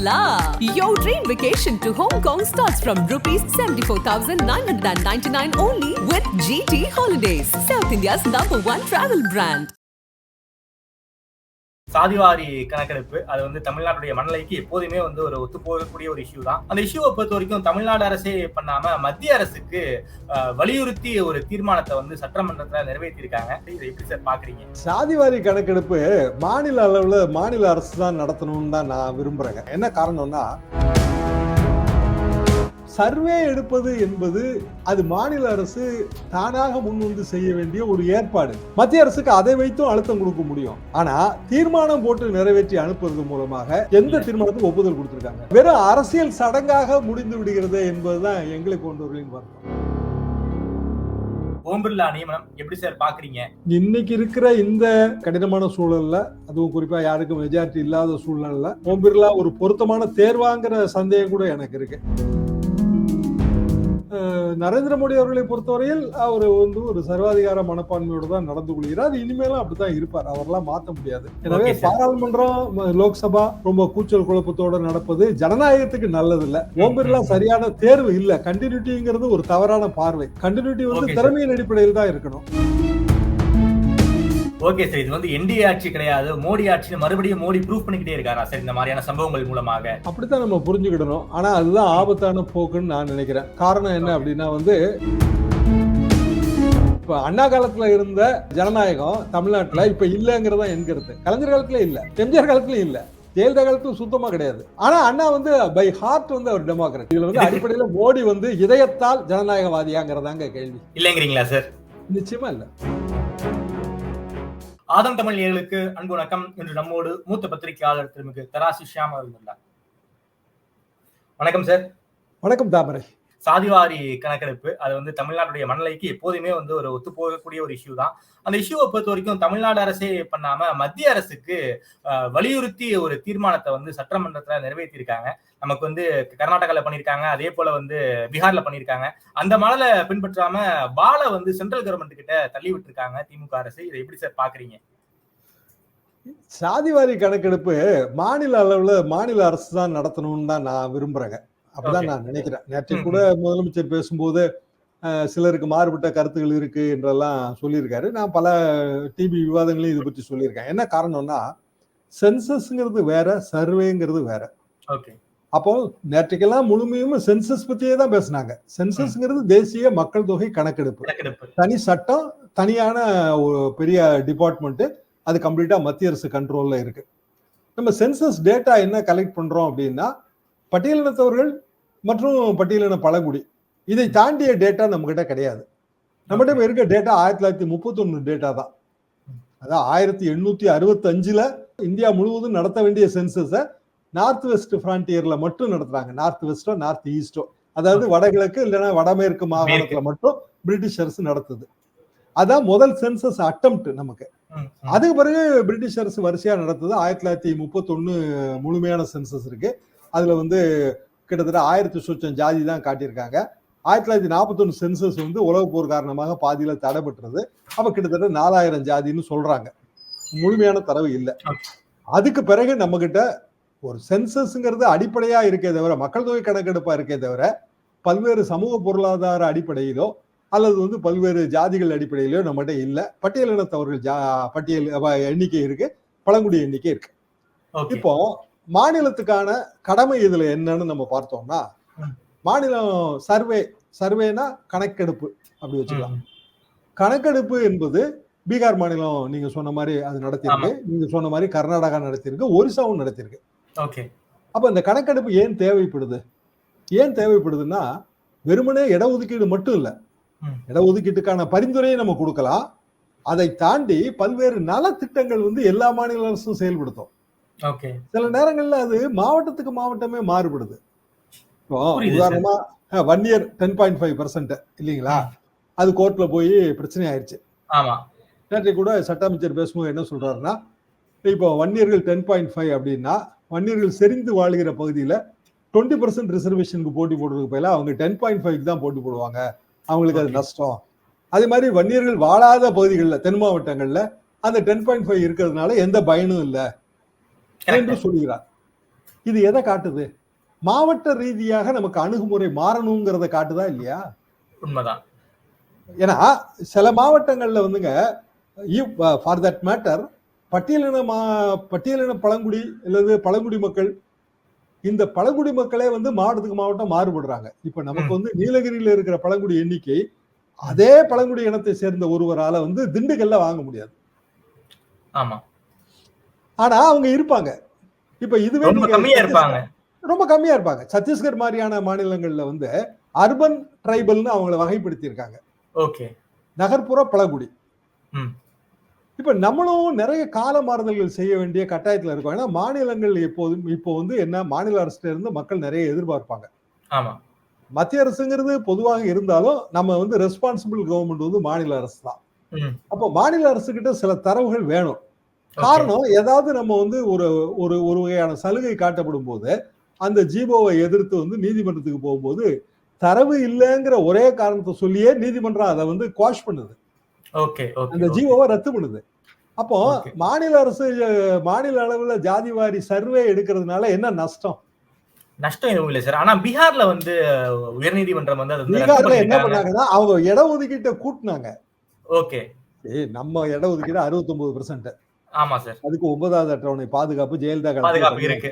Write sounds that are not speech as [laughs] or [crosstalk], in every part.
la! Your dream vacation to Hong Kong starts from rupees 74,999 only with GT Holidays, South India's number one travel brand. சாதிவாரி கணக்கெடுப்பு அது வந்து தமிழ்நாட்டுடைய மனநிலைக்கு எப்போதுமே வந்து ஒரு ஒத்து போகக்கூடிய ஒரு இஷ்யூ தான். அந்த இஷ்யூவை பொறுத்த வரைக்கும் தமிழ்நாடு அரசே பண்ணாம மத்திய அரசுக்கு வலியுறுத்தி ஒரு தீர்மானத்தை வந்து சட்டமன்றத்துல நிறைவேற்றியிருக்காங்க இதை எப்படி சார் பாக்குறீங்க? சாதிவாரி கணக்கெடுப்பு மாநில அளவுல மாநில அரசு தான் நடத்தணும்னு தான் நான் விரும்புறேங்க. என்ன காரணம்னா சர்வே எடுப்பது என்பது அது மாநில அரசு தானாக முன் வந்து செய்ய வேண்டிய ஒரு ஏற்பாடு. மத்திய அரசுக்கு அதை வைத்தும் அழுத்தம் கொடுக்க முடியும். ஆனா தீர்மானம் போட்டு நிறைவேற்றி அனுப்புறது மூலமாக எந்த தீர்மானத்துக்கு ஒப்புதல் கொடுத்திருக்காங்க. வெறும் அரசியல் சடங்காக முடிந்து விடுகிறது என்பதுதான் எங்களை போன்றவர்களின் வருத்தம். ஓம் பிர்லா நியமனம். எப்படி சார் பாக்குறீங்க? இன்னைக்கு இருக்கிற இந்த கடினமான சூழல்ல அதுவும் குறிப்பா யாருக்கும் மெஜாரிட்டி இல்லாத சூழல்ல ஓம் பிர்லா ஒரு பொருத்தமான தேர்வாங்கிற சந்தேகம் கூட எனக்கு இருக்கு. நரேந்திர மோடி அவர்களை பொறுத்தவரையில் அவர் வந்து ஒரு சர்வாதிகார மனப்பான்மையோடு தான் நடந்து கொள்கிறார். இனிமேலும் அப்படித்தான் இருப்பார். அவரெல்லாம் மாற்ற முடியாது. எனவே. பாராளுமன்றம் லோக்சபா ரொம்ப கூச்சல் குழப்பத்தோட நடப்பது ஜனநாயகத்துக்கு நல்லது இல்ல ஓம் பிர்லா சரியான தேர்வு இல்ல. கண்டினியூட்டிங்கிறது ஒரு தவறான பார்வை. கண்டினியூட்டி வந்து. திறமையின் அடிப்படையில் தான் இருக்கணும். ஓகே சார் இது வந்து என்டிஏ ஆட்சி கிடையாது. மோடி ஆட்சின்னு மறுபடியும் மோடி ப்ரூவ் பண்ணிக்கிட்டே இருக்காரா? சார் இந்த மாதிரியான சம்பவங்கள் மூலமாக. அப்படித்தான் நம்ம புரிஞ்சுக்கிடணும். ஆனா அதுதான் ஆபத்தான போக்குன்னு நான் நினைக்கிறேன். காரணம் என்ன அப்படின்னா வந்து இப்ப அண்ணா காலத்துல இருந்த ஜனநாயகம் தமிழ்நாட்டுல இப்ப இல்லங்கிறதா என் கருத்து. கலைஞர் காலத்துல இல்ல. எம்ஜிஆர் காலத்துல இல்ல. ஜெயலலிதா காலத்துல சுத்தமா கிடையாது. ஆனா அண்ணா வந்து பை ஹார்ட் வந்து அவர் டெமோக்ராட் இதுல வந்து அடிப்படையில மோடி வந்து இதயத்தால் ஜனநாயகவாதியாங்கிறதாங்க கேள்வி. இல்லைங்கிறீங்களா சார் நிச்சயமா இல்ல. ஆதம் தமிழ் நேர்களுக்கு அன்பு வணக்கம் இன்று நம்மோடு மூத்த பத்திரிகையாளர் திருமிகு தராசி ஷியாம் அவர்கள் வணக்கம் சார். வணக்கம் தாமரை. சாதிவாரி கணக்கெடுப்பு அது வந்து தமிழ்நாட்டுடைய மனநிலைக்கு எப்போதுமே வந்து ஒரு ஒத்து போகக்கூடிய ஒரு இஷ்யூ தான். அந்த இஷ்யூவை பொறுத்த வரைக்கும் தமிழ்நாடு அரசே பண்ணாம மத்திய அரசுக்கு வலியுறுத்தி ஒரு தீர்மானத்தை வந்து சட்டமன்றத்துல நிறைவேற்றியிருக்காங்க. நமக்கு வந்து கர்நாடகாவில் பண்ணியிருக்காங்க அதே போல வந்து பீகார்ல பண்ணியிருக்காங்க. அந்த மாடலை பின்பற்றாம பால வந்து சென்ட்ரல் கவர்மெண்ட் கிட்ட தள்ளி விட்டுருக்காங்க திமுக அரசு. இதை எப்படி சார் பாக்குறீங்க? சாதிவாரி கணக்கெடுப்பு மாநில அளவுல மாநில அரசு தான் நடத்தணும்னு தான் நான் விரும்புறேங்க. அப்படிதான். நான் நினைக்கிறேன். நேற்று கூட முதலமைச்சர் பேசும்போது சிலருக்கு மாறுபட்ட கருத்துகள் இருக்கு என்றெல்லாம் சொல்லியிருக்காரு. நான் பல டிவி விவாதங்களையும் இது பற்றி சொல்லியிருக்கேன். என்ன காரணம்னா சென்சஸ்ங்கிறது வேற சர்வேங்கிறது வேற. அப்போ நேற்றைக்கெல்லாம் முழுமையும் சென்சஸ் பத்தியே தான் பேசுனாங்க. சென்சஸ்ங்கிறது தேசிய மக்கள் தொகை கணக்கெடுப்பு. கணக்கெடுப்பு. தனி சட்டம் தனியான ஒரு பெரிய டிபார்ட்மெண்ட் அது கம்ப்ளீட்டா மத்திய அரசு கண்ட்ரோல்ல இருக்கு. நம்ம சென்சஸ் டேட்டா என்ன கலெக்ட் பண்றோம் அப்படின்னா பட்டியலினத்தவர்கள் மற்றும் பட்டியலின பழங்குடி. இதை தாண்டிய டேட்டா நம்ம கிட்ட கிடையாது. நம்மகிட்ட இருக்க டேட்டா ஆயிரத்தி தொள்ளாயிரத்தி முப்பத்தொன்னு டேட்டா தான். அதான் ஆயிரத்தி எண்ணூத்தி அறுபத்தி அஞ்சுல இந்தியா முழுவதும் நடத்த வேண்டிய சென்சஸை நார்த் வெஸ்ட் ஃப்ரான்டியர்ல மட்டும் நடத்துறாங்க. நார்த் வெஸ்டோ நார்த் ஈஸ்டோ அதாவது வடகிழக்கு இல்லைன்னா வடமேற்கு மாகாணத்துல மட்டும் பிரிட்டிஷ் அரசு நடத்துது. அதான் முதல் சென்சஸ் அட்டம்ப்ட் நமக்கு. அதுக்கு பிறகு பிரிட்டிஷ் அரசு வரிசையா நடத்தது. ஆயிரத்தி தொள்ளாயிரத்தி முப்பத்தொன்னு முழுமையான சென்சஸ் இருக்கு. அதுல வந்து கிட்டத்தட்ட ஆயிரத்தி சொச்சம் ஜாதி தான் காட்டியிருக்காங்க. ஆயிரத்தி தொள்ளாயிரத்தி நாற்பத்தொன்னு சென்சஸ் வந்து உலகப் போர் காரணமாக பாதியில தடைபட்டுறது அப்ப கிட்டத்தட்ட நாலாயிரம் ஜாதின்னு சொல்றாங்க. முழுமையான தரவு இல்லை. அதுக்கு பிறகு நம்ம கிட்ட ஒரு சென்சஸ்ங்கிறது அடிப்படையா இருக்கே தவிர மக்கள் தொகை கணக்கெடுப்பா இருக்கே தவிர பல்வேறு சமூக பொருளாதார அடிப்படையிலோ அல்லது வந்து பல்வேறு ஜாதிகள் அடிப்படையிலோ நம்மகிட்ட இல்லை. பட்டியலினத்தவர்கள் ஜா பட்டியல் எண்ணிக்கை இருக்கு. பழங்குடி எண்ணிக்கை இருக்கு. இப்போ மாநிலத்துக்கான கடமை இதுல என்னன்னு நம்ம பார்த்தோம்னா. மாநிலம் சர்வே சர்வேனா கணக்கெடுப்பு அப்படி வச்சுக்கலாம். கணக்கெடுப்பு என்பது பீகார் மாநிலம் நீங்க சொன்ன மாதிரி அது நடத்தியிருக்கு. நீங்க சொன்ன மாதிரி கர்நாடகா நடத்தியிருக்கு ஒரிசாவும் நடத்தியிருக்கு. ஓகே. அப்ப இந்த கணக்கெடுப்பு ஏன் தேவைப்படுது? ஏன் தேவைப்படுதுன்னா வெறுமனே இடஒதுக்கீடு மட்டும் இல்ல. இடஒதுக்கீட்டுக்கான பரிந்துரையை நம்ம கொடுக்கலாம். அதை தாண்டி பல்வேறு நலத்திட்டங்கள் வந்து எல்லா மாநில அரசும் செயல்படுத்தும். சில நேரங்கள்ல அது மாவட்டத்துக்கு மாவட்டமே மாறுபடுது. உதாரணமா one year ten point five percent இல்லைங்களா? அது கோர்ட்ல போய் பிரச்சனை ஆயிடுச்சு நேற்று கூட சட்ட அமைச்சர் பேசும்போது என்ன சொல்றாருன்னா இப்போ வன்னியர்கள் டென் பாயிண்ட் ஃபைவ் அப்படின்னா வன்னியர்கள் செறிந்து வாழ்கிற பகுதியில டுவெண்ட்டி பர்சன்ட் ரிசர்வேஷனுக்கு போட்டி போடுறதுக்கு பதிலாக அவங்க டென் பாயிண்ட் ஃபைவ் தான் போட்டி போடுவாங்க. அவங்களுக்கு அது. நஷ்டம். அதே மாதிரி வன்னியர்கள் வாழாத பகுதிகளில் தென் மாவட்டங்கள்ல அந்த டென் பாயிண்ட் ஃபைவ் இருக்கிறதுனால எந்த பயனும் இல்லை. என்று. சொல்கிறார். இது எதை காட்டுது? மாவட்ட ரீதியாக நமக்கு அணுகுமுறை மாறணுங்கிறத காட்டுதா இல்லையா? உண்மைதான். ஏன்னா சில மாவட்டங்கள்ல வந்துங்க ஃபார் தட் மேட்டர் பட்டியலின மா பட்டியலின பழங்குடி அல்லது பழங்குடி மக்கள் இந்த பழங்குடி மக்களே வந்து மாவட்டத்துக்கு மாவட்டம் மாறுபடுறாங்க. இப்ப நமக்கு. வந்து நீலகிரியில இருக்கிற பழங்குடி எண்ணிக்கை அதே பழங்குடி இனத்தை சேர்ந்த ஒருவரால வந்து திண்டுக்கல்ல வாங்க முடியாது. ஆமா. ஆனா அவங்க இருப்பாங்க. இப்ப இதுவே கம்மியா இருப்பாங்க. ரொம்ப கம்மியா இருப்பாங்க. சத்தீஸ்கர் மாதிரியான மாநிலங்கள்ல வந்து அர்பன் ட்ரைபல்னு அவங்கள வகைப்படுத்தி இருக்காங்க ஓகே. நகர்ப்புற பழங்குடி. ம். இப்ப நம்மளும் நிறைய கால மாறுதல்கள் செய்ய வேண்டிய கட்டாயத்துல இருக்கோம். ஏன்னா மாநிலங்கள் எப்போதும் இப்போ வந்து என்ன மாநில அரசுல இருந்து மக்கள் நிறைய எதிர்பார்ப்பாங்க. ஆமா. மத்திய அரசுங்கிறது பொதுவாக இருந்தாலும் நம்ம வந்து ரெஸ்பான்சிபிள் கவர்மெண்ட் வந்து மாநில அரசு தான். அப்போ மாநில அரசு கிட்ட சில தரவுகள் வேணும். காரணம் ஏதாவது நம்ம வந்து ஒரு ஒரு ஒரு வகையான சலுகை காட்டப்படும் போது அந்த ஜீவோவை எதிர்த்து வந்து நீதிமன்றத்துக்கு போகும்போது தரவு இல்லைங்கிற ஒரே காரணத்தை சொல்லியே நீதிமன்றம் அதை வந்து குவாஷ் பண்ணுது. அந்த. ஜீவோவை ரத்து பண்ணுது. அப்போ. மாநில அரசு மாநில அளவுல ஜாதிவாரி சர்வே எடுக்கிறதுனால என்ன நஷ்டம்? நஷ்டம் எதுவும் இல்லை சார். ஆனா பீகார்ல வந்து உயர்நீதிமன்றம் வந்து அது பீகார்ல என்ன. பண்ணாங்கன்னா அவங்க இடஒதுக்கீட்டை கூட்டினாங்க. ஓகே நம்ம இடஒதுக்கீடு அறுபத்தி ஒன்பது பெர்சென்ட் ஆமா சார் அதுக்கு ஒன்பதாவது அட்டவணை பாதுகாப்பு ஜெயலலிதா பாதுகாப்பு இருக்கு.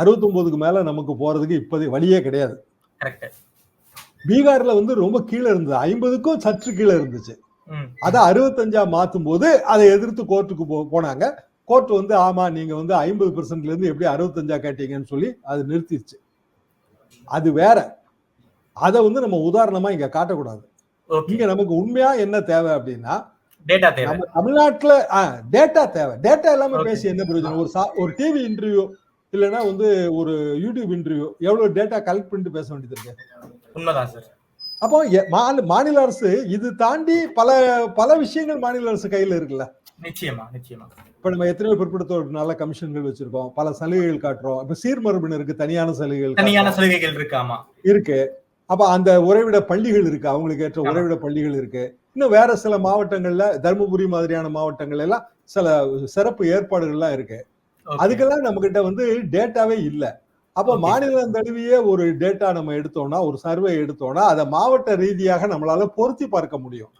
அறுபத்தி ஒன்பதுக்கு மேல நமக்கு போறதுக்கு இப்போதைக்கு வழியே கிடையாது. பீகார்ல வந்து ரொம்ப கீழே இருந்தது. ஐம்பதுக்கும் சற்று கீழே இருந்துச்சு. அதை அறுபத்தஞ்சா மாத்தும் போது அதை எதிர்த்து கோர்ட்டுக்கு போனாங்க. கோர்ட் வந்து ஆமா நீங்க வந்து ஐம்பது பெர்சென்ட்ல இருந்து எப்படி அறுபத்தஞ்சா கேட்டீங்கன்னு சொல்லி அது நிறுத்திடுச்சு அது வேற. அதை வந்து நம்ம உதாரணமா இங்க காட்டக்கூடாது. இங்க நமக்கு உண்மையா என்ன தேவை அப்படின்னா டேட்டா தேவை. தமிழ்நாட்டுல டேட்டா தேவை. டேட்டா இல்லாம. பேசி என்ன பிரயோஜனம்? ஒரு ஒரு டிவி இன்டர்வியூ இல்லைன்னா வந்து ஒரு யூடியூப் இன்டர்வியூ எவ்வளவு டேட்டா கலெக்ட் பண்ணிட்டு பேச வேண்டியது இருக்கு? உண்மைதான் சார் அப்போ மாநில- அரசு இது தாண்டி பல பல விஷயங்கள் மாநில அரசு கையில இருக்குல்ல? நிச்சயமா நிச்சயமா. இப்ப நம்ம எத்தனையோ பிற்படுத்தோர் நல்ல கமிஷன்கள் வச்சிருக்கோம். பல சலுகைகள் காட்டுறோம். இப்ப சீர்மரபினருக்கு தனியான சலுகைகள் தனியான. சலுகைகள் இருக்கு ஆமா. இருக்கு. அப்ப அந்த உறைவிட பள்ளிகள் இருக்கு அவங்களுக்கு ஏற்ற. உறைவிட பள்ளிகள் இருக்கு. இன்னும் வேற சில மாவட்டங்கள்ல தருமபுரி மாதிரியான மாவட்டங்கள் எல்லாம் சில சிறப்பு ஏற்பாடுகள்லாம் இருக்கு. அதுக்கெல்லாம் நம்ம கிட்ட வந்து டேட்டாவே இல்ல. அப்போ மாநிலம் தழுவிய ஒரு டேட்டா நம்ம எடுத்தோம்னா ஒரு சர்வே எடுத்தோம்னா அதை மாவட்ட ரீதியாக நம்மளால பொருத்தி பார்க்க முடியும்.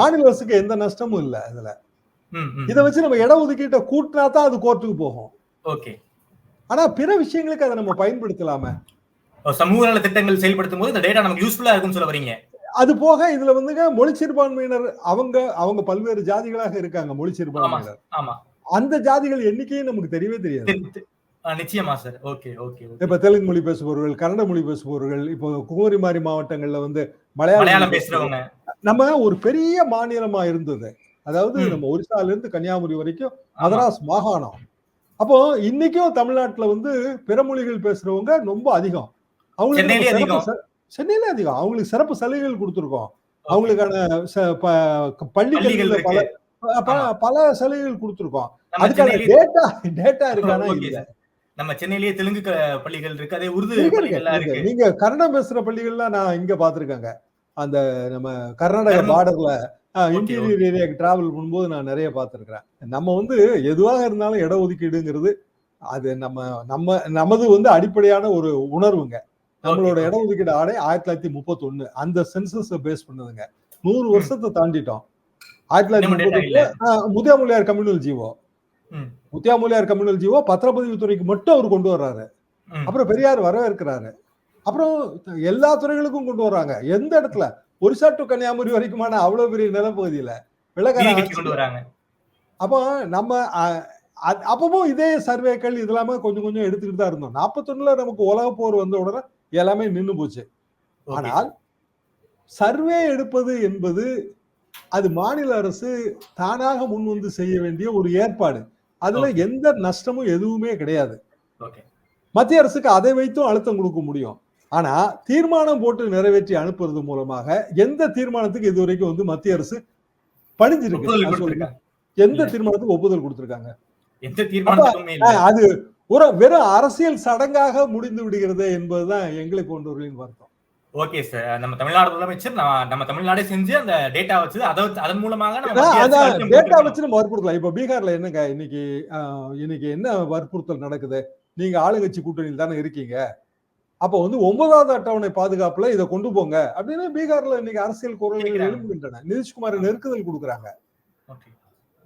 மாநில அரசுக்கு எந்த நஷ்டமும் இல்ல ம் இதை வச்சு நம்ம இடஒதுக்கீட்டை கூட்டினா தான் அது கோர்ட்டுக்கு போகும். ஓகே ஆனா பிற விஷயங்களுக்கு அதை நம்ம பயன்படுத்தலாமே. சமூக நல திட்டங்கள் செயல்படுத்தும் போது இந்த டேட்டா நமக்கு யூஸ்ஃபுல்லா இருக்கும்னு சொல்ல வரீங்க. அது போக இதுல வந்துங்க மொழி சிறுபான்மையினர் அவங்க அவங்க பல்வேறு ஜாதிகளாக இருக்காங்க மொழி சிறுபான்மையினர். ஆமா. அந்த ஜாதிகள் எண்ணிக்கையும் நமக்கு தெரியவே தெரியாது. நிச்சயமா சார். ஓகே ஓகே இப்ப தெலுங்கு மொழி பேசுபவர்கள் கன்னட மொழி பேசுபவர்கள் இப்போ குமரிமாரி மாவட்டங்கள்ல வந்து மலையாளம் பேசுறவங்க. நம்ம ஒரு பெரிய மாநிலமா இருந்தது. அதாவது. நம்ம ஒரிசால இருந்து கன்னியாகுமரி வரைக்கும். மதராஸ் மாகாணம். அப்போ இன்னைக்கும் தமிழ்நாட்டுல வந்து பிற மொழிகள் பேசுறவங்க ரொம்ப அதிகம். அவங்களுக்கு சென்னையிலே அதிகம். அவங்களுக்கு சிறப்பு சலுகைகள் கொடுத்துருக்கோம். அவங்களுக்கான பள்ளிகள் பல. பல சலுகைகள் கொடுத்துருக்கோம். அதுக்கான டேட்டா டேட்டா இருக்கானா இல்ல. நம்ம சென்னையிலேயே தெலுங்கு பள்ளிகள் இருக்கு. அதே உருது நீங்க கன்னடம் பேசுற பள்ளிகள்லாம் நான் இங்க பாத்துருக்கேங்க அந்த நம்ம கர்நாடக பார்டர்ல இன்டீரியர் ஏரியாக்கு டிராவல் பண்ணும்போது நான் நிறைய பார்த்திருக்கிறேன். நம்ம வந்து எதுவாக இருந்தாலும் இட ஒதுக்கீடுங்கிறது அது நம்ம நம்ம நமது வந்து அடிப்படையான ஒரு உணர்வுங்க. நம்மளோட இட ஒதுக்கீடு ஆடை ஆயிரத்தி தொள்ளாயிரத்தி முப்பத்தொன்னு. அந்த சென்சஸ் பேஸ் பண்ணதுங்க. நூறு வருஷத்தை தாண்டிட்டோம். ஆயிரத்தி தொள்ளாயிரத்தி. முப்பத்தி Muthiah Mudaliar communal GO Muthiah Mudaliar communal GO பத்திரப்பதிவு துறைக்கு மட்டும் அவர் கொண்டு வர்றாரு. அப்புறம் பெரியார் வரவேற்கிறாரு. அப்புறம் எல்லா துறைகளுக்கும் கொண்டு வர்றாங்க. எந்த இடத்துல? ஒரிசா டு கன்னியாகுமரி வரைக்குமான அவ்வளவு பெரிய நிலப்பகுதியில வராங்க. அப்போ நம்ம அப்பவும் இதே சர்வேக்கள் இதெல்லாமே கொஞ்சம் கொஞ்சம் எடுத்துக்கிட்டு தான் இருந்தோம். நாற்பத்தொன்னுல நமக்கு உலக போர் வந்த உடனே எல்லாமே நின்னு போச்சு. ஆனால் சர்வே எடுப்பது என்பது அது மாநில அரசு தானாக முன் வந்து செய்ய வேண்டிய ஒரு ஏற்பாடு. அதுல எந்த நஷ்டமும் எதுவுமே கிடையாது. மத்திய அரசுக்கு அதை வைத்தும் அழுத்தம் கொடுக்க முடியும். ஆனா தீர்மானம் போட்டு நிறைவேற்றி அனுப்புறது மூலமாக எந்த தீர்மானத்துக்கு இதுவரைக்கும் வந்து மத்திய அரசு பணிஞ்சிருக்கு. எந்த தீர்மானத்துக்கு ஒப்புதல் கொடுத்திருக்காங்க? அது ஒரு வெறும் அரசியல் சடங்காக முடிந்து விடுகிறது என்பதுதான் எங்களை போன்றவர்களின் வருத்தம். ஓகே சார் நம்ம தமிழ்நாடு முதலமைச்சர் நம்ம- தமிழ்நாடே செஞ்சு அந்த டேட்டா வச்சு அதை அதன் மூலமாக டேட்டா. வச்சு நம்ம வற்புறுத்தலாம். இப்ப பீகார்ல என்னங்க இன்னைக்கு இன்னைக்கு என்ன வற்புறுத்தல் நடக்குது? நீங்க ஆளுங்கட்சி கூட்டணியில் தானே இருக்கீங்க. அப்ப வந்து ஒன்பதாவது அட்டவணை பாதுகாப்புல இதை கொண்டு போங்க அப்படின்னு பீகார்ல இன்னைக்கு அரசியல் குரல்கள். எழுப்புகின்றன நிதிஷ்குமார் நெருக்குதல் கொடுக்குறாங்க.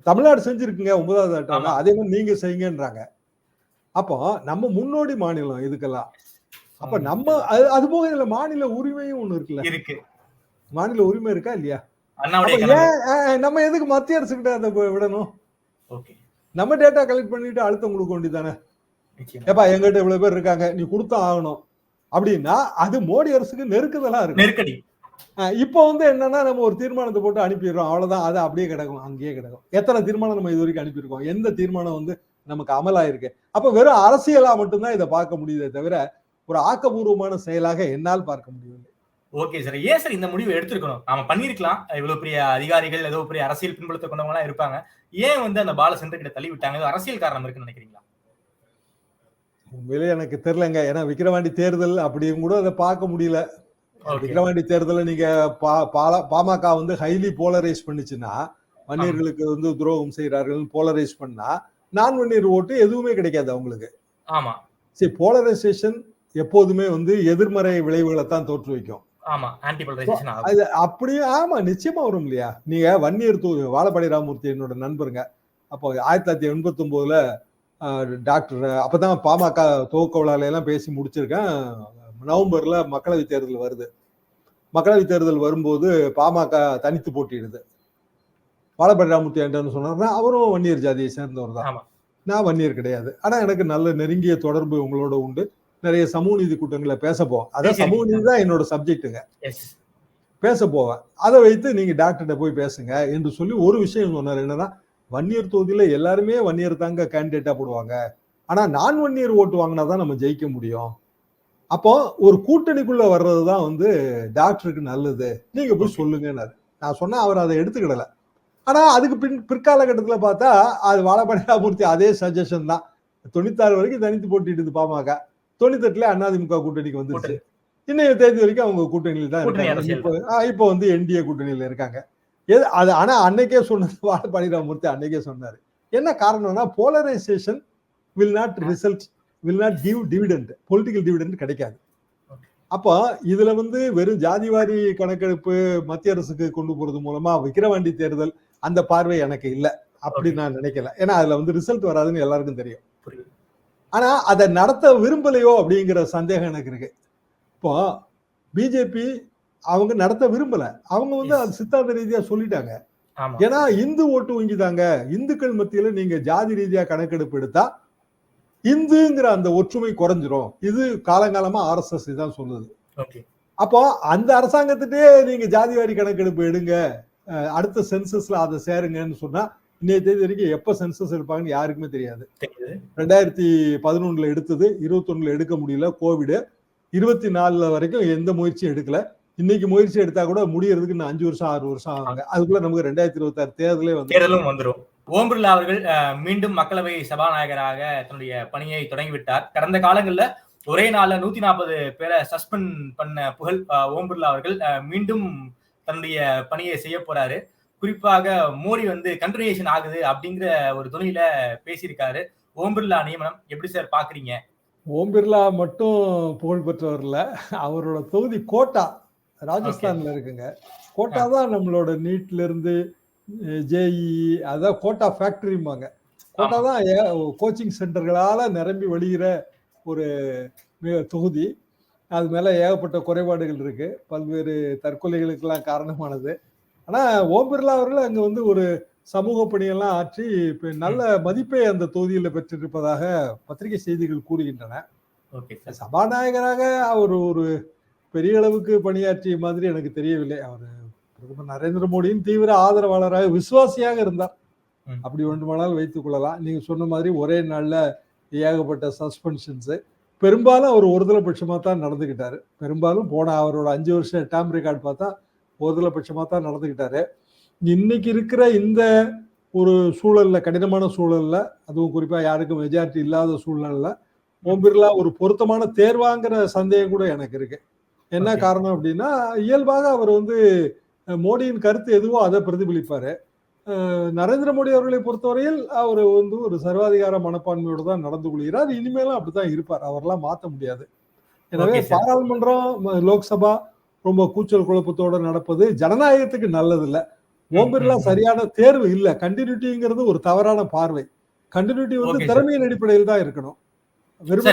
தமிழ்நாடு செஞ்சிருக்குங்க ஒன்பதாவது அட்டவணை. அதே மாதிரி நீங்க செய்யுங்கன்றாங்க. அப்போ நம்ம முன்னோடி மாநிலம் இதுக்கெல்லாம். அப்ப நம்ம அது போக இதுல மாநில உரிமையும் ஒண்ணு இருக்குல்ல? இருக்கு. மாநில உரிமை இருக்கா இல்லையா? நம்ம எதுக்கு மத்திய அரசு கிட்ட அதை விடணும்? ஓகே. நம்ம டேட்டா கலெக்ட் பண்ணிட்டு அழுத்தம் கொடுக்க வேண்டியதானே ஏப்பா எங்கிட்ட இவ்வளவு பேர் இருக்காங்க நீ கொடுத்தா ஆகணும். அப்படின்னா அது மோடி அரசுக்கு நெருக்குதலா இருக்கு. நெருக்கடி. இப்போ வந்து என்னன்னா நம்ம ஒரு தீர்மானத்தை போட்டு அனுப்பிடுறோம் அவ்வளவுதான். அது அப்படியே கிடக்கும் அங்கேயே கிடக்கும். எத்தனை தீர்மானம் நம்ம இது வரைக்கும் அனுப்பியிருக்கோம்? எந்த தீர்மானம் வந்து நமக்கு அமலாயிருக்கு. அப்ப வெறும் அரசியலா மட்டும்தான் இதை பார்க்க முடியுதே தவிர ஒரு ஆக்கப்பூர்வமான செயலாக என்னால் பார்க்க முடியவில்லை. ஓகே சார் ஏன் சார் இந்த முடிவை எடுத்திருக்கணும்? நாம பண்ணிருக்கலாம் இவ்வளவு பெரிய அதிகாரிகள் ஏதோ பெரிய அரசியல் பின்புலத்தை கொண்டவங்க எல்லாம் இருப்பாங்க. ஏன் வந்து அந்த பால சென்று கிட்ட தள்ளி விட்டாங்க? அரசியல் காரணம் இருக்குன்னு நினைக்கிறீங்களா? உண்மையிலே எனக்கு தெரியலங்க. ஏன்னா விக்கிரவாண்டி தேர்தல் அப்படியும் கூட அதை பார்க்க முடியல. விக்கிரவாண்டி தேர்தலை நீங்க பாமக வந்து ஹைலி போலரைஸ் பண்ணுச்சுன்னா வன்னியர்களுக்கு வந்து துரோகம் செய்கிறார்கள் போலரைஸ் பண்ணா நான் வன்னியர் ஓட்டு எதுவுமே கிடைக்காது அவங்களுக்கு. ஆமா. சரி போலரைசேஷன் எப்போதுமே வந்து எதிர்மறை விளைவுகளை தான் தோற்றுவிக்கும் அது அப்படியே ஆமா நிச்சயமா வரும் இல்லையா? நீங்க வன்னியர் தூ வாழப்பாடி ராமூர்த்தி என்னோட நண்பருங்க. அப்போ ஆயிரத்தி தொள்ளாயிரத்தி எண்பத்தி ஒன்பதுல டாக்டர் அப்பதான் பாமக துவக்க எல்லாம் பேசி முடிச்சிருக்கேன். நவம்பர்ல மக்களவை தேர்தல் வருது. மக்களவை தேர்தல் வரும்போது பாமக தனித்து போட்டியிடுது. வாழப்பாடி ராமூர்த்தி என்னன்னு சொன்னார்னா அவரும் வன்னியர் ஜாதியை சேர்ந்தவர் தான். நான் வன்னியர் கிடையாது. ஆனா எனக்கு நல்ல நெருங்கிய தொடர்பு உங்களோட உண்டு. நிறைய சமூக நீதி கூட்டங்களை பேச போவோம் அதான். சமூக நீதி தான் என்னோட சப்ஜெக்ட்டுங்க பேச போவேன். அதை வைத்து நீங்க டாக்டர்கிட்ட போய் பேசுங்க என்று சொல்லி ஒரு விஷயம் சொன்னார். என்னன்னா வன்னியர் தொகுதியில எல்லாருமே வன்னியர் தாங்க கேண்டிடேட்டா போடுவாங்க. ஆனா நான் வன்னியர் ஓட்டு வாங்கினா தான் நம்ம ஜெயிக்க முடியும். அப்போ ஒரு கூட்டணிக்குள்ள வர்றது தான் வந்து டாக்டருக்கு நல்லது. நீங்க போய் சொல்லுங்கன்னாரு. நான் சொன்னா அவர் அதை எடுத்துக்கிடல. ஆனா அதுக்கு பின் பிற்காலகட்டத்துல பார்த்தா அது வாழப்பாடி ராமூர்த்தி அதே சஜஷன் தான். தொண்ணூத்தாறு வரைக்கும் தனித்து போட்டிட்டு பாமக. தொண்ணூத்தெட்டுல அதிமுக கூட்டணிக்கு வந்துருச்சு. இன்னைய தேதி வரைக்கும் அவங்க கூட்டணியில் தான் இருக்காங்க. இப்போ இப்போ வந்து என்டிஏ கூட்டணியில இருக்காங்க. எது அது ஆனா அன்னைக்கே சொன்னது [laughs] வாழப்பாடி ராமூர்த்தி அன்னைக்கே சொன்னாரு. என்ன காரணம்னா polarisation will not result will not give dividend political dividend கிடைக்காது. அப்போ இதுல வந்து வெறும் ஜாதிவாரி கணக்கெடுப்பு மத்திய அரசுக்கு கொண்டு போறது மூலமா விக்கிரவாண்டி தேர்தல் அந்த பார்வை எனக்கு இல்ல அப்படி. நான் நினைக்கல. ஏன்னா அதுல வந்து ரிசல்ட் வராதுன்னு எல்லாருக்கும் தெரியும். ஆனா அதை நடத்த விரும்பலையோ அப்படிங்கிற சந்தேகம் எனக்கு இருக்கு. இப்போ பிஜேபி அவங்க நடத்த விரும்பல. அவங்க வந்து. அது சித்தாந்த ரீதியா சொல்லிட்டாங்க. ஏன்னா இந்து ஓட்டு வங்கி தாங்க இந்துக்கள் மத்தியில நீங்க ஜாதி ரீதியா கணக்கெடுப்பு எடுத்தா இந்துங்கிற அந்த ஒற்றுமை குறைஞ்சிரும். இது காலங்காலமா ஆர்எஸ்எஸ் தான் சொல்லுது. அப்போ அந்த அரசாங்கத்திட்டே நீங்க ஜாதிவாரி கணக்கெடுப்பு எடுங்க. அடுத்த சென்சஸ்ல அதை சேருங்கன்னு சொன்னா இன்னைய தேதி வரைக்கும் எப்ப சென்சஸ் எடுப்பாங்கன்னு யாருக்குமே தெரியாது. ரெண்டாயிரத்தி பதினொன்னுல எடுத்தது இருபத்தொன்னுல எடுக்க முடியல கோவிடு இருபத்தி நாலுல வரைக்கும் எந்த முயற்சியும் எடுக்கல. இன்னைக்கு முயற்சி எடுத்தா கூட முடியறதுக்கு இன்னும் அஞ்சு வருஷம் ஆறு வருஷம் ஆகுங்க. அதுக்குள்ள நமக்கு ரெண்டாயிரத்தி இருபத்தி ஆறு தேர்தலே வந்து தேர்தலும் வந்துரும். ஓம் பிர்லா அவர்கள் மீண்டும் மக்களவை சபாநாயகராக தன்னுடைய பணியை தொடங்கிவிட்டார். கடந்த காலங்கள்ல ஒரே நாள்ல நூத்தி நாற்பது பேரை சஸ்பெண்ட் பண்ண புகழ் ஓம் பிர்லா அவர்கள் மீண்டும் தன்னுடைய பணியை செய்ய போறாரு. குறிப்பாக மோடி வந்து கண்டினியூஷன் ஆகுது அப்படிங்கிற ஒரு துணியில பேசியிருக்காரு. ஓம் பிர்லா நியமனம் எப்படி சார் பாக்குறீங்க? ஓம் பிர்லா மட்டும் புகழ் பெற்றவர் இல்ல அவரோட தொகுதி கோட்டா ராஜஸ்தான்ல இருக்குங்க. கோட்டா தான் நம்மளோட நீட்ல இருந்து ஜேஇ அதான் கோட்டா ஃபேக்டரிம்பாங்க கோட்டா தான் கோச்சிங் சென்டர்களால நிரம்பி வழிகிற ஒரு தொகுதி. அது மேல ஏகப்பட்ட குறைபாடுகள் இருக்கு. பல்வேறு தற்கொலைகளுக்கெல்லாம் காரணமானது. ஆனா ஓம் பிர்லா அவர்கள் அங்க வந்து ஒரு சமூக பணியெல்லாம் ஆற்றி இப்ப நல்ல மதிப்பை அந்த தொகுதியில் பெற்றிருப்பதாக பத்திரிகை செய்திகள் கூறுகின்றன. ஓகே சபாநாயகராக அவர் ஒரு பெரிய அளவுக்கு பணியாற்றிய மாதிரி எனக்கு தெரியவில்லை. அவர் பிரதமர் நரேந்திர மோடியின் தீவிர ஆதரவாளராக விசுவாசியாக இருந்தார். அப்படி வேண்டுமானால் வைத்துக் கொள்ளலாம். நீங்க சொன்ன மாதிரி ஒரே நாள்ல ஏகப்பட்ட சஸ்பென்ஷன்ஸ். பெரும்பாலும் அவர் ஒருதலை பட்சமா தான் நடந்துக்கிட்டாரு பெரும்பாலும் போன அவரோட அஞ்சு வருஷம் டேம் ரெக்கார்டு பார்த்தா ஒருதலை பட்சமா தான் நடந்துக்கிட்டாரு இன்னைக்கு இருக்கிற இந்த ஒரு சூழல்ல கடினமான சூழல்ல அதுவும் குறிப்பா யாருக்கும் மெஜாரிட்டி இல்லாத சூழல்ல ஓம் பிர்லா ஒரு பொருத்தமான தேர்வாங்கிற சந்தேகம் கூட எனக்கு இருக்கு. என்ன. காரணம் அப்படின்னா இயல்பாக அவர் வந்து மோடியின் கருத்து எதுவோ அதை பிரதிபலிப்பாரு. நரேந்திர மோடி அவர்களை பொறுத்தவரையில் அவர் வந்து ஒரு சர்வாதிகார மனப்பான்மையோடு தான் நடந்து கொள்கிறார். இனிமேலும் அப்படித்தான் இருப்பார். அவரெல்லாம் மாற்ற முடியாது. எனவே. பாராளுமன்றம் லோக்சபா ரொம்ப கூச்சல் குழப்பத்தோட நடப்பது ஜனநாயகத்துக்கு நல்லது இல்ல ஓம் பிர்லா. சரியான தேர்வு இல்ல. கண்டினியூட்டிங்கிறது ஒரு தவறான பார்வை. கண்டினியூட்டி வந்து. திறமையின் அடிப்படையில் தான் இருக்கணும்.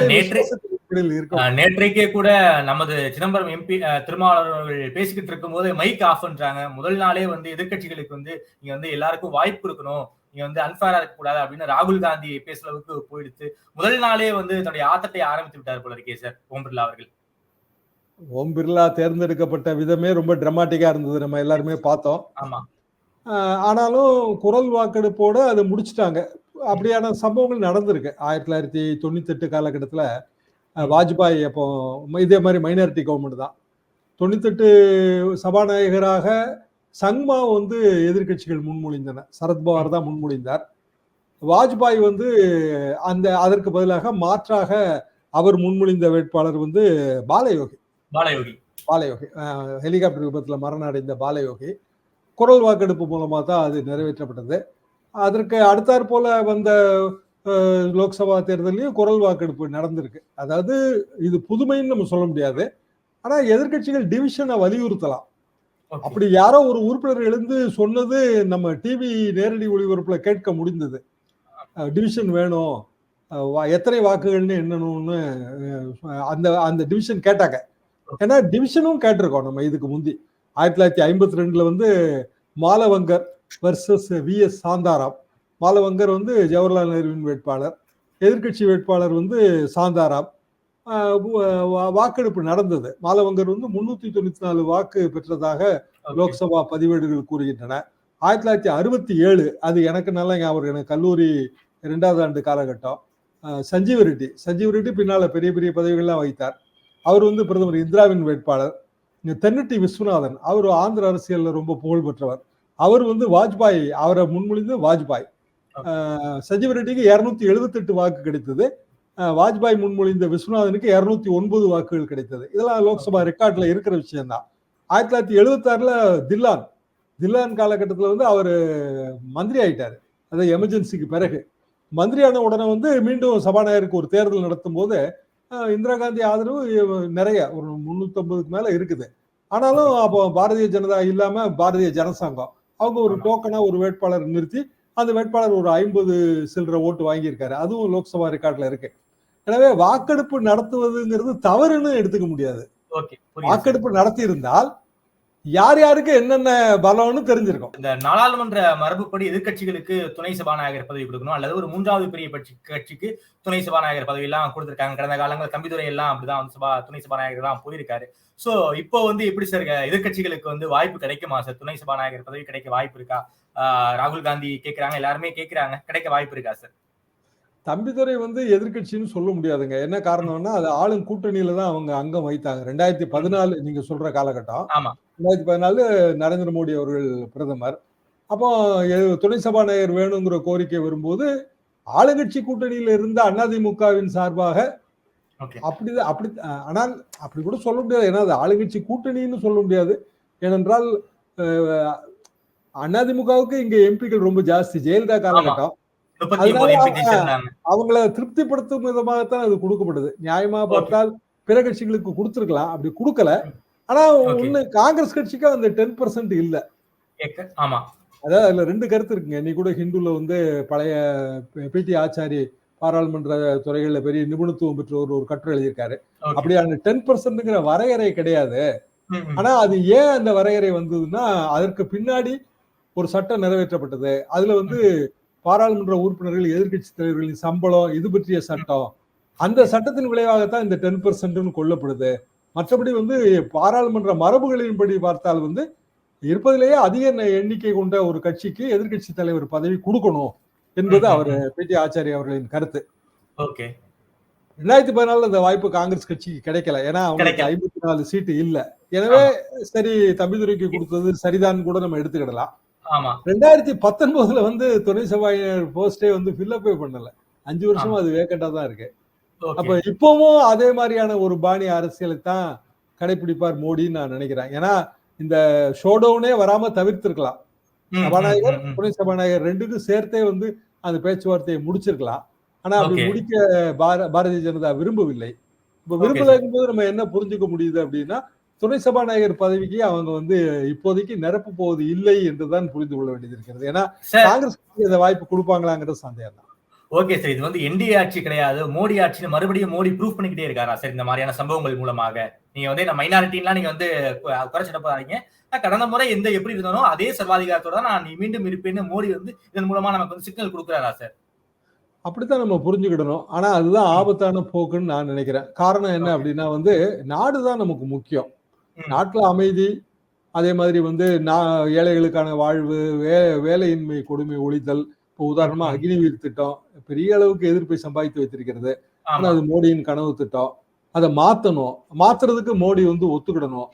நேற்று- நேற்றைக்கே கூட நமது சிதம்பரம் எம்பி திருமாவளவன் அவர்கள் பேசிக்கிட்டு இருக்கும்போது மைக் ஆஃப் பண்றாங்க. முதல் நாளே வந்து எதிர்க்கட்சிகளுக்கு வந்து நீங்க வந்து எல்லாருக்கும் வாய்ப்பு கொடுக்கணும் நீங்க வந்து அன்ஃபேரா இருக்க கூடாது அப்படின்னு ராகுல் காந்தி பேசுற அளவுக்கு போயிடுச்சு. முதல் நாளே வந்து தன்னுடைய ஆட்டத்தை ஆரம்பித்து விட்டார் போல இருக்கே சார். ஓம் பிர்லா அவர்கள். ஓம் பிர்லா தேர்ந்தெடுக்கப்பட்ட விதமே ரொம்ப டிராமாட்டிக்கா இருந்தது. நம்ம எல்லாருமே பார்த்தோம். ஆமா. ஆஹ் ஆனாலும் குரல் வாக்கெடுப்போட அதை முடிச்சிட்டாங்க. அப்படியான சம்பவங்கள் நடந்திருக்கு. ஆயிரத்தி தொள்ளாயிரத்தி தொண்ணூத்தி எட்டு காலகட்டத்துல வாஜ்பாய் அப்போ இதே மாதிரி மைனாரிட்டி கவர்மெண்ட் தான். தொண்ணூத்தெட்டு சபாநாயகராக சங்மா வந்து எதிர்க்கட்சிகள் முன்மொழிந்தன. சரத்பவார் தான் முன்மொழிந்தார். வாஜ்பாய் வந்து அந்த அதற்கு பதிலாக மாற்றாக அவர் முன்மொழிந்த வேட்பாளர் வந்து பாலயோகி. பாலயோகி. பாலயோகி. ஹெலிகாப்டர் விபத்தில் மரணம் அடைந்த பாலயோகி. குரல் வாக்கெடுப்பு மூலமாக தான் அது நிறைவேற்றப்பட்டது. அதற்கு அடுத்தாற் போல வந்த லோக்சபா தேர்தலையும் குரல் வாக்கெடுப்பு நடந்திருக்கு. அதாவது இது புதுமைன்னு நம்ம சொல்ல முடியாது. ஆனா எதிர்க்கட்சிகள் டிவிஷனை வலியுறுத்தலாம். அப்படி யாரோ ஒரு உறுப்பினர் எழுந்து சொன்னது நம்ம டிவி நேரடி ஒளிபரப்புல கேட்க முடிந்தது. டிவிஷன் வேணும். எத்தனை வாக்குகள்னு எண்ணணும்னு அஹ், அந்த அந்த டிவிஷன் கேட்டாங்க. ஏன்னா டிவிஷனும் கேட்டிருக்கோம் நம்ம இதுக்கு முந்தி. ஆயிரத்தி தொள்ளாயிரத்தி ஐம்பத்தி ரெண்டுல வந்து Mavalankar versus V S Shantaram. Mavalankar வந்து ஜவஹர்லால் நேருவின் வேட்பாளர் எதிர்க்கட்சி வேட்பாளர் வந்து சாந்தாராம். வாக்கெடுப்பு நடந்தது. மாலவங்கர் வந்து முன்னூத்தி தொண்ணூத்தி நாலு வாக்கு பெற்றதாக. லோக்சபா பதிவேடுகள் கூறுகின்றன. ஆயிரத்தி தொள்ளாயிரத்தி அறுபத்தி ஏழு அது எனக்கு நல்ல ஞாபகம் எனக்கு கல்லூரி இரண்டாவது ஆண்டு காலகட்டம். சஞ்சீவ ரெட்டி. சஞ்சீவ ரெட்டி பின்னால பெரிய பெரிய பதவிகள்லாம் வைத்தார் அவர் வந்து பிரதமர் இந்திராவின் வேட்பாளர். தென்னட்டி விஸ்வநாதன் அவர் ஆந்திர அரசியல்ல ரொம்ப புகழ் பெற்றவர். அவர் வந்து வாஜ்பாய் அவரை முன்மொழிந்து வாஜ்பாய். சஞ்சீவ ரெட்டிக்கு இருநூத்தி எழுபத்தெட்டு வாக்கு கிடைத்தது. வாஜ்பாய் முன்மொழிந்த விஸ்வநாதனுக்கு இருநூத்தி ஒன்பது வாக்குகள் கிடைத்தது. இதெல்லாம் லோக்சபா ரெக்கார்ட்ல இருக்கிற விஷயம் தான் ஆயிரத்தி தொள்ளாயிரத்தி எழுபத்தி ஆறுல தில்லான். தில்லான் காலகட்டத்தில் வந்து அவர் மந்திரி ஆயிட்டாரு. அது எமர்ஜென்சிக்கு பிறகு. மந்திரியான உடனே வந்து மீண்டும் சபாநாயகருக்கு ஒரு தேர்தல் நடத்தும் போது இந்திரா காந்தி ஆதரவு நிறைய ஒரு முன்னூத்தி மேல இருக்குது. ஆனாலும் அப்போ பாரதிய ஜனதா இல்லாம பாரதிய ஜனசங்கம். அவங்க ஒரு ஆமா. டோக்கனா ஒரு வேட்பாளர் நிறுத்தி அந்த வேட்பாளர் ஒரு ஐம்பது சில்லற ஓட்டு வாங்கியிருக்காரு. அதுவும் லோக்சபா ரெக்கார்ட்ல இருக்கு. எனவே வாக்கெடுப்பு நடத்துவதுங்கிறது தவறுன்னு எடுத்துக்க முடியாது. வாக்கெடுப்பு நடத்தி இருந்தால் யார் யாருக்கு என்னென்ன பலம்னு தெரிஞ்சிருக்கும். இந்த நாடாளுமன்ற மரபுப்படி எதிர்க்கட்சிகளுக்கு துணை சபாநாயகர் பதவி கொடுக்கணும். அல்லது ஒரு மூன்றாவது பெரிய கட்சி கட்சிக்கு துணை சபாநாயகர் பதவி எல்லாம் கொடுத்திருக்காங்க. கடந்த காலங்கள் தம்பிதுரை எல்லாம் அப்படிதான் வந்து சபா துணை சபாநாயகர் தான் போயிருக்காரு. சோ இப்போ வந்து எப்படி சார் எதிர்க்கட்சிகளுக்கு வந்து வாய்ப்பு கிடைக்குமா சார் துணை சபாநாயகர் பதவி கிடைக்க வாய்ப்பு இருக்கா? ராகுல் காந்தி கேக்குறாங்க எல்லாருமே கேக்குறாங்க. கிடைக்க வாய்ப்பு இருக்கா சார் தம்பிதுரை வந்து எதிர்க்கட்சின்னு சொல்ல முடியாதுங்க. என்ன காரணம்னா அது ஆளும் கூட்டணியில தான் அவங்க அங்கம் வைத்தாங்க ரெண்டாயிரத்தி பதினாலு நீங்க சொல்ற காலகட்டம். ஆமா. ரெண்டாயிரத்தி பதினாலு நரேந்திர மோடி அவர்கள் பிரதமர். அப்போ துணை சபாநாயகர் வேணுங்கிற கோரிக்கை வரும்போது ஆளுங்கட்சி கூட்டணியில இருந்த அதிமுகவின் சார்பாக அப்படி அப்படி ஆனால் அப்படி கூட சொல்ல முடியாது. ஏன்னா அது ஆளுங்கட்சி கூட்டணின்னு சொல்ல முடியாது. ஏனென்றால் அதிமுகவுக்கு இங்க எம்பிக்கள் ரொம்ப ஜாஸ்தி. ஜெயலலிதா காலகட்டம் அவங்கள திருப்திப்படுத்தும் விதமாகத்தான் அது கொடுக்கப்படுது. நியாயமா பார்த்தால் பிற கட்சிகளுக்கு கொடுத்துருக்கலாம். அப்படி கொடுக்கல. ஆனா. ஒண்ணு காங்கிரஸ் கட்சிக்கு அந்த டென் பர்சன்ட் இல்ல. ஆமா. அதாவது அதுல ரெண்டு கருத்து இருக்குங்க. நீ கூட ஹிந்துல வந்து பழைய பிடி ஆச்சாரி பாராளுமன்ற துறைகள்ல பெரிய நிபுணத்துவம் பெற்ற ஒரு ஒரு கட்டுரை எழுதியிருக்காரு. அப்படியான டென் பர்சன்ட்ங்கிற வரையறை கிடையாது. ஆனா அது ஏன் அந்த வரையறை வந்ததுன்னா அதற்கு பின்னாடி ஒரு சட்டம் நிறைவேற்றப்பட்டது. அதுல வந்து பாராளுமன்ற உறுப்பினர்கள் எதிர்க்கட்சி தலைவர்களின் சம்பளம் இது பற்றிய சட்டம். அந்த சட்டத்தின் விளைவாகத்தான் இந்த டென் பர்சன்ட்னு கொல்லப்படுது. மற்றபடி வந்து பாராளுமன்ற மரபுகளின்படி பார்த்தால் வந்து இருப்பதிலேயே அதிக எண்ண- எண்ணிக்கை கொண்ட ஒரு கட்சிக்கு எதிர்க்கட்சி தலைவர் பதவி கொடுக்கணும் என்பது அவர் பிடி ஆச்சாரி அவர்களின் கருத்து. ஓகே. ரெண்டாயிரத்தி பதினாலுல அந்த வாய்ப்பு காங்கிரஸ் கட்சிக்கு கிடைக்கல. ஏன்னா அவங்களுக்கு. ஐம்பத்தி நாலு சீட்டு இல்ல. எனவே சரி தம்பிதுரைக்கு கொடுத்தது சரிதான் கூட நம்ம எடுத்துக்கிடலாம். ரெண்டாயிரத்தி பத்தொன்பதுல வந்து துணை சபாநாயகர் போஸ்டே வந்து ஃபில்லப்பே பண்ணல. அஞ்சு வருஷமா அது வேக்கண்டா தான் இருக்கு. அப்ப இப்பவும் அதே மாதிரியான ஒரு பாணி அரசியலை தான் கடைபிடிப்பார் மோடின்னு நான் நினைக்கிறேன். ஏன்னா இந்த ஷோடவுனே வராம தவிர்த்திருக்கலாம். சபாநாயகர். துணை சபாநாயகர் ரெண்டுக்கும் சேர்த்தே வந்து அந்த பேச்சுவார்த்தையை முடிச்சிருக்கலாம். ஆனா அப்படி. முடிக்க பார- பாரதிய ஜனதா விரும்பவில்லை. இப்ப விரும்பலைங்கும் போது நம்ம என்ன புரிஞ்சுக்க முடியுது அப்படின்னா துணை சபாநாயகர் பதவிக்கு அவங்க வந்து இப்போதைக்கு நிரப்ப போவது இல்லை என்றுதான் புரிந்து கொள்ள வேண்டியது இருக்கிறது. ஏன்னா காங்கிரஸ் இந்த வாய்ப்பு கொடுப்பாங்களாங்கிறது சந்தேகம் தான். Okay sir. இது வந்து என்டிஏ ஆட்சி கிடையாது. மோடி ஆட்சின்னு மறுபடியும் மோடி ப்ரூவ் பண்ணிக்கிட்டே இருக்காரா சார் இந்த மாதிரியான சம்பவங்கள் மூலமாக? நீங்க வந்து இந்த மைனாரிட்டின்லாம் நீங்க வந்து குறைச்சிட போறாங்க கடந்த முறை எந்த எப்படி இருந்தனோ அதே சர்வாதிகாரத்தோட தான் நான் மீண்டும் இருப்பேன்னு மோடி வந்து இதன் மூலமா நமக்கு வந்து சிக்னல் கொடுக்குறாரா சார்? அப்படித்தான் நம்ம புரிஞ்சுக்கிடணும். ஆனா அதுதான் ஆபத்தான போக்குன்னு நான் நினைக்கிறேன். காரணம் என்ன. அப்படின்னா வந்து நாடுதான் நமக்கு முக்கியம். நாட்டுல அமைதி அதே மாதிரி வந்து நான் ஏழைகளுக்கான வாழ்வு வே வேலையின்மை கொடுமை ஒழித்தல். இப்போ உதாரணமா. அக்னிவீர் திட்டம் பெரிய அளவுக்கு எதிர்ப்பை சம்பாதித்து வைத்திருக்கிறது. ஆனா ஆமா. அது மோடியின் கனவு திட்டம். அதை மாத்தணும். மாத்துறதுக்கு மோடி வந்து ஒத்துக்கிடணும்.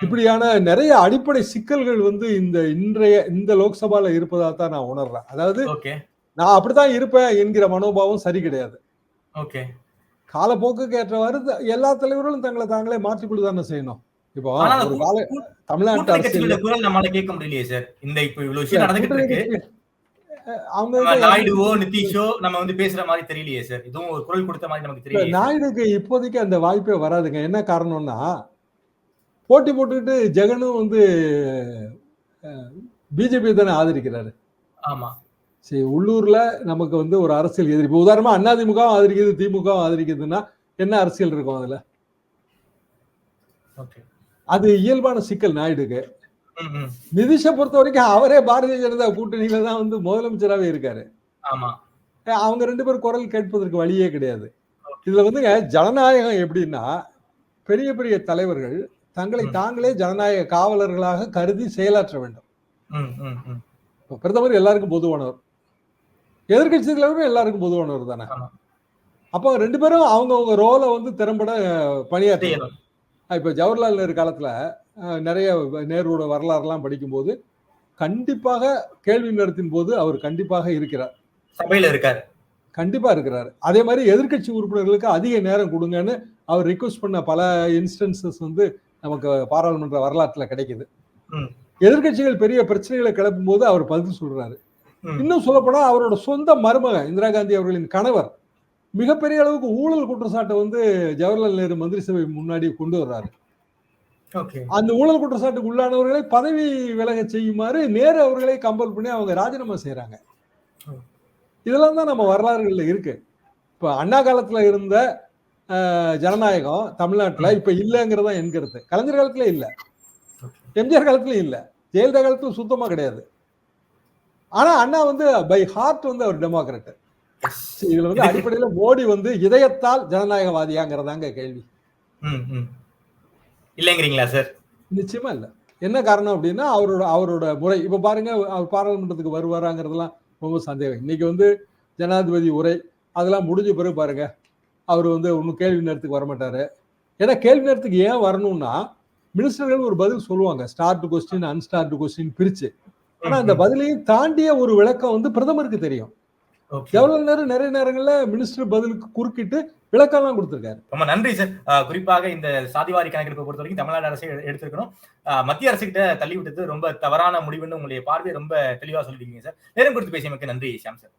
இப்படியான நிறைய அடிப்படை சிக்கல்கள் வந்து இந்த இன்றைய இந்த லோக்சபால இருப்பதா தான் நான் உணர்றேன். அதாவது நான் அப்படித்தான் இருப்பேன் என்கிற மனோபாவம் சரி கிடையாது. ஓகே. காலப்போக்குக்கு ஏற்றவாறு எல்லா தலைவர்களும் தங்களை தாங்களே மாற்றிக்கொண்டு தானே செய்யணும். இப்போ ஒரு கால தமிழ்நாட்டு அரசியல் குரல் நம்மளால கேட்க முடியலையே சார் இந்த இப்ப இவ்வளவு விஷயம் நடந்துகிட்டு இருக்கு. அவங்க நாயுடுவோ நிதிஷோ நம்ம வந்து பேசுற மாதிரி தெரியலையே சார் இதுவும் ஒரு குரல் கொடுத்த மாதிரி நமக்கு சார். நாயுடுக்கு இப்போதைக்கு அந்த வாய்ப்பே வராதுங்க. என்ன காரணம்னா போட்டி போட்டுக்கிட்டு ஜெகனும் வந்து பிஜேபி தானே ஆதரிக்கிறாரு. ஆமா. சரி உள்ளூர்ல நமக்கு வந்து ஒரு அரசியல் எதிரி. இப்போ உதாரணமா அதிமுக ஆதரிக்குது திமுக ஆதரிக்குதுன்னா என்ன அரசியல் இருக்கும் அதுல? ஓகே அது இயல்பான சிக்கல் நாயுடுக்கு. நிதிஷை பொறுத்த வரைக்கும் அவரே பாரதிய ஜனதா கூட்டணியில தான் வந்து முதலமைச்சராகவே இருக்காரு. அவங்க ரெண்டு பேரும் குரல் கேட்பதற்கு வழியே கிடையாது. இதுல வந்துங்க ஜனநாயகம் எப்படின்னா பெரிய பெரிய தலைவர்கள் தங்களை. தாங்களே ஜனநாயக காவலர்களாக கருதி செயலாற்ற வேண்டும். பிரதமர் எல்லாருக்கும் பொதுவானவர். எதிர்கட்சி தலைவரும் எல்லாருக்கும் பொதுவானவர் தானே. அப்போ ரெண்டு பேரும் அவங்கவங்க ரோலை வந்து திறம்பட பணியாற்றணும். இப்போ ஜவஹர்லால் நேரு காலத்துல நிறைய நேருவோட வரலாறுலாம் படிக்கும்போது கண்டிப்பாக கேள்வி நேரத்தின் போது அவர் கண்டிப்பாக இருக்கிறார். சபையில இருக்காரு. கண்டிப்பா இருக்கிறார். அதே மாதிரி எதிர்க்கட்சி உறுப்பினர்களுக்கு அதிக நேரம் கொடுங்கன்னு அவர் ரிக்வஸ்ட் பண்ண பல இன்ஸ்டன்சஸ் வந்து நமக்கு பாராளுமன்ற வரலாற்றுல கிடைக்குது. ம். எதிர்க்கட்சிகள் பெரிய பிரச்சனைகளை கிளப்பும் போது அவர் பதில் சொல்றாரு. இன்னும் சொல்லப்போனா அவரோட சொந்த மருமகன் இந்திரா காந்தி அவர்களின் கணவர் மிகப்பெரிய அளவுக்கு ஊழல் குற்றச்சாட்டை வந்து ஜவஹர்லால் நேரு மந்திரி சபை முன்னாடி கொண்டு வர்றாரு. ஓகே. அந்த ஊழல் குற்றச்சாட்டுக்கு உள்ளானவர்களை பதவி விலக செய்யுமாறு நேரு அவர்களை கம்பல் பண்ணி அவங்க ராஜினாமா செய்றாங்க. ம். இதெல்லாம் தான் நம்ம வரலாறுகள்ல இருக்கு. இப்ப அண்ணா காலத்துல இருந்த ஜனநாயகம் தமிழ்நாட்டுல இப்ப இல்லைங்கிறதா என் கருத்து கலைஞர் காலத்துல இல்ல. எம்ஜிஆர் காலத்துலயும் இல்ல. ஜெயலலிதா காலத்துல சுத்தமா கிடையாது. ஆனா அண்ணா வந்து பை ஹார்ட் வந்து அவர் டெமோக்ராட் இதுல வந்து அடிப்படையில மோடி வந்து இதயத்தால் ஜனநாயகவாதியாங்கிறதாங்க கேள்வி. இல்லைங்கிறீங்களா சார்? நிச்சயமா இல்ல. என்ன காரணம் அப்படின்னா அவரோட அவரோட முறை. இப்ப பாருங்க அவர் பாராளுமன்றத்துக்கு வருவாராங்கிறதெல்லாம் ரொம்ப சந்தேகம். இன்னைக்கு வந்து ஜனாதிபதி உரை அதெல்லாம் முடிஞ்ச பிறகு பாருங்க அவர் வந்து ஒன்றும் கேள்வி நேரத்துக்கு வரமாட்டாரு. ஏன்னா கேள்வி நேரத்துக்கு ஏன் வரணும்னா மினிஸ்டர்கள் ஒரு பதில் சொல்லுவாங்க. ஸ்டார்ட் கொஸ்டின் அன்ஸ்டார்ட் கொஸ்டின் பிரிச்சு. ஆனா அந்த பதிலையும் தாண்டிய ஒரு விளக்கம் வந்து பிரதமருக்கு தெரியும். ஓகே ஜவஹர்லால் நேரு நிறைய நேரங்கள்ல மினிஸ்டர் பதிலுக்கு குறுக்கிட்டு விளக்கம்லாம் கொடுத்திருக்காரு. ரொம்ப நன்றி சார் குறிப்பாக இந்த சாதிவாரி கணக்கெடுப்பை பொறுத்த வரைக்கும் தமிழ்நாடு அரசு எடுத்திருக்கணும். மத்திய அரசு கிட்ட தள்ளி விட்டது ரொம்ப தவறான முடிவுன்னு உங்களுடைய பார்வையை ரொம்ப தெளிவா சொல்லிருக்கீங்க சார் நேரம் கொடுத்து பேசியமைக்கு நன்றி ஷியாம் சார்